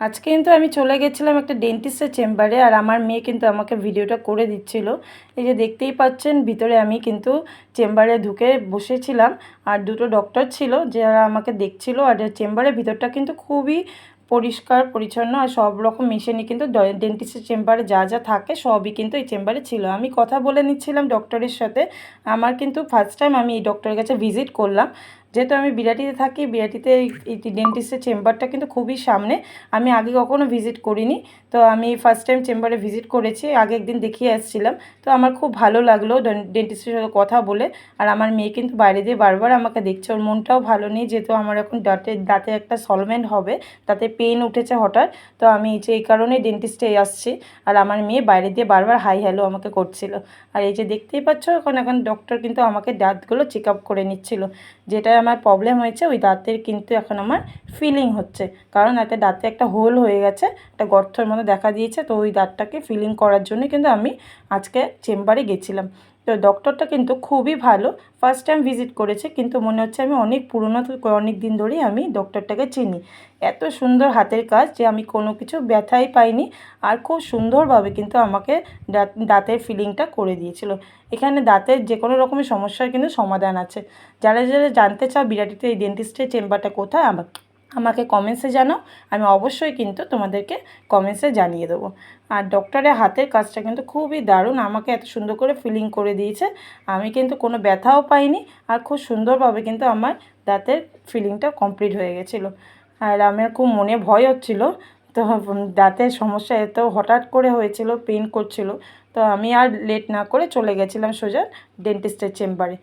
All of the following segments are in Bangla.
আজকে কিন্তু আমি চলে গেছিলাম একটা ডেন্টিস্টের চেম্বারে আর আমার মেয়ে কিন্তু আমাকে ভিডিওটা করে দিচ্ছিল। এই যে দেখতেই পাচ্ছেন, ভিতরে আমি কিন্তু চেম্বারে ঢুকে বসেছিলাম, আর দুটো ডক্টর ছিল যারা আমাকে দেখছিল, আর চেম্বারের ভিতরটা কিন্তু খুবই পরিষ্কার, পরিচ্ছন্ন, আর সব রকম মেশিনই কিন্তু ডেন্টিস্টের চেম্বারে যা যা থাকে সবই কিন্তু এই চেম্বারে ছিল। আমি কথা বলে নিচ্ছিলাম ডক্টরের সাথে। আমার কিন্তু ফার্স্ট টাইম আমি এই ডক্টরের কাছে ভিজিট করলাম। যেহেতু আমি বিরাটিতে থাকি, বিরাটিতে এই ডেন্টিস্টের চেম্বারটা কিন্তু খুবই সামনে। আমি আগে কখনো ভিজিট করিনি। তো আমি ফার্স্ট টাইম চেম্বারে ভিজিট করেছি, আগে একদিন দেখিয়ে আসছিলাম। তো আমার খুব ভালো লাগল ডেন্টিস্টের সাথে কথা বলে। আর আমার মেয়ে কিন্তু বাইরে দিয়ে বারবার আমাকে দেখছে। ওর মনটাও ভালো নেই, যেহেতু আমার এখন দাঁতে দাঁতে একটা সলভেন্ট হবে, তাতে পেন উঠেছে হঠাৎ। তো আমি যে এই কারণে ডেন্টিস্টে আসছি। আর আমার মেয়ে বাইরে দিয়ে বারবার হাই হ্যালো আমাকে করছিল। আর এই যে দেখতেই পাচ্ছ, এখন এখন ডক্টর কিন্তু আমাকে দাঁতগুলো চেক আপ করে নিচ্ছিল। যেটা আমার প্রবলেম হয়েছে, ওই দাঁতের কিন্তু এখন আমার ফিলিং হচ্ছে। কারণ এতে দাঁতে একটা হোল হয়ে গেছে, একটা গর্তের মতো দেখা দিয়েছে, তো ওই দাঁতটাকে ফিলিং করার জন্য কিন্তু আমি আজকে চেম্বারে গেছিলাম। তো ডক্টরটা কিন্তু খুবই ভালো। ফার্স্ট টাইম ভিজিট করেছে, কিন্তু মনে হচ্ছে আমি অনেক পুরনো অনেক দিন ধরেই আমি ডক্টরটাকে চিনি। এত সুন্দর হাতের কাজ যে আমি কোনো কিছু ব্যথাই পাইনি, আর খুব সুন্দরভাবে কিন্তু আমাকে দাঁতের ফিলিংটা করে দিয়েছিল। এখানে দাঁতের যে কোনো রকমের সমস্যার কিন্তু সমাধান আছে। যারা যারা জানতে চাও বিরাটিতে এই ডেন্টিস্টের চেম্বারটা কোথায়, আমাকে আমাকে কমেন্টসে জানাও, আমি অবশ্যই কিন্তু তোমাদেরকে কমেন্টসে জানিয়ে দেবো। আর ডক্টরের হাতের কাজটা কিন্তু খুবই দারুণ, আমাকে এত সুন্দর করে ফিলিং করে দিয়েছে, আমি কিন্তু কোনো ব্যথাও পাইনি আর খুব সুন্দরভাবে কিন্তু আমার দাঁতের ফিলিংটা কমপ্লিট হয়ে গেছিল। আর আমার খুব মনে ভয় হচ্ছিল, তো দাঁতের সমস্যা এত হঠাৎ করে হয়েছিল পেন করছিল, তো আমি আর লেট না করে চলে গেছিলাম সোজা ডেন্টিস্টের চেম্বারে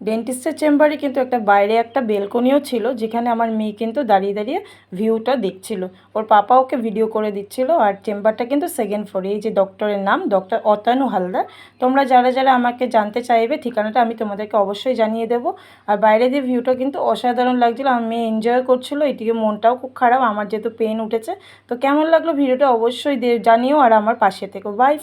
ডেন্টিস্টের চেম্বারে কিন্তু একটা বাইরে একটা বেলকনিও ছিল, যেখানে আমার মেয়ে কিন্তু দাঁড়িয়ে দাঁড়িয়ে ভিউটা দেখছিল। ওর পাপা ওকে ভিডিও করে দিচ্ছিল, আর চেম্বারটা কিন্তু সেকেন্ড ফ্লোরে এই যে ডক্টরের নাম ডক্টর অতানু হালদার। তোমরা যারা যারা আমাকে জানতে চাইবে, ঠিকানাটা আমি তোমাদেরকে অবশ্যই জানিয়ে দেবো। আর বাইরে দিয়ে ভিউটা কিন্তু অসাধারণ লাগছিল, আমার মেয়ে এনজয় করছিল এটিকে মনটাও খুব খারাপ, আমার যেহেতু পেন উঠেছে। তো কেমন লাগল ভিডিওটা অবশ্যই জানিও, আর আমার পাশে থেকো। বাই